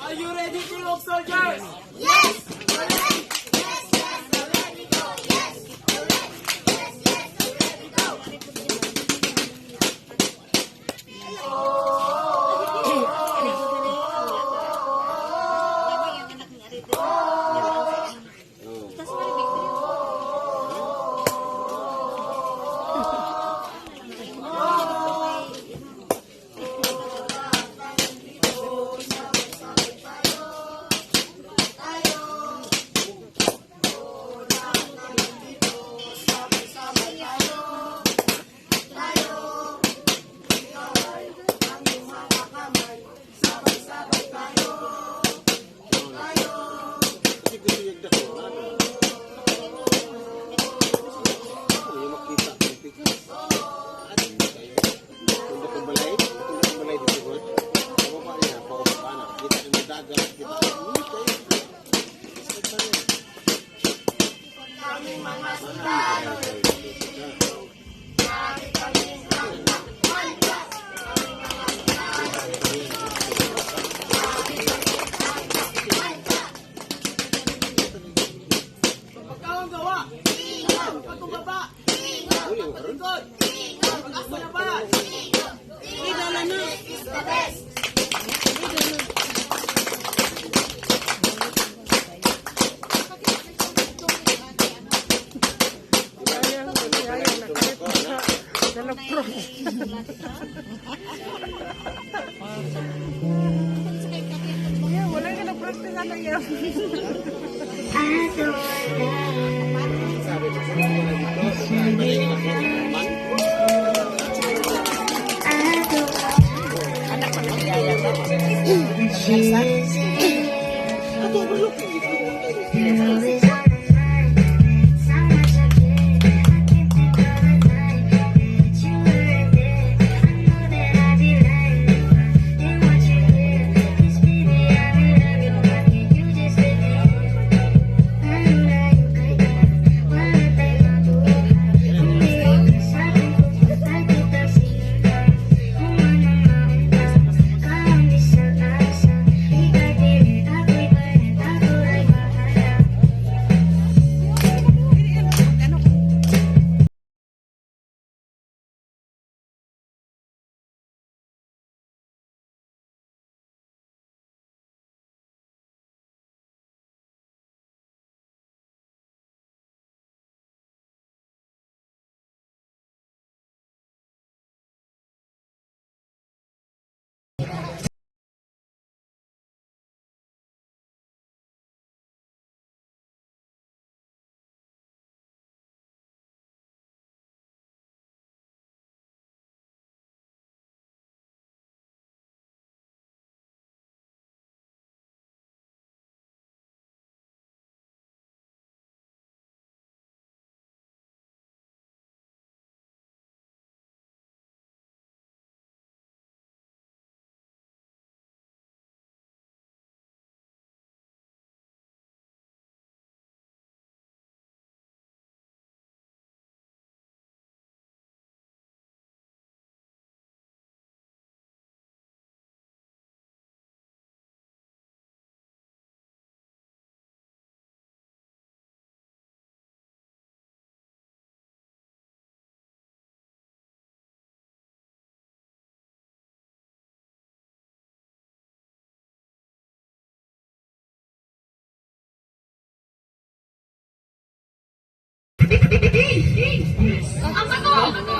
Are you ready, team of soldiers? Yes! patung Pagkakagawa! Pagkakagawa! Pagkakagawa! Pagkakagawa! Pagkakagawa! rồi Ang ato!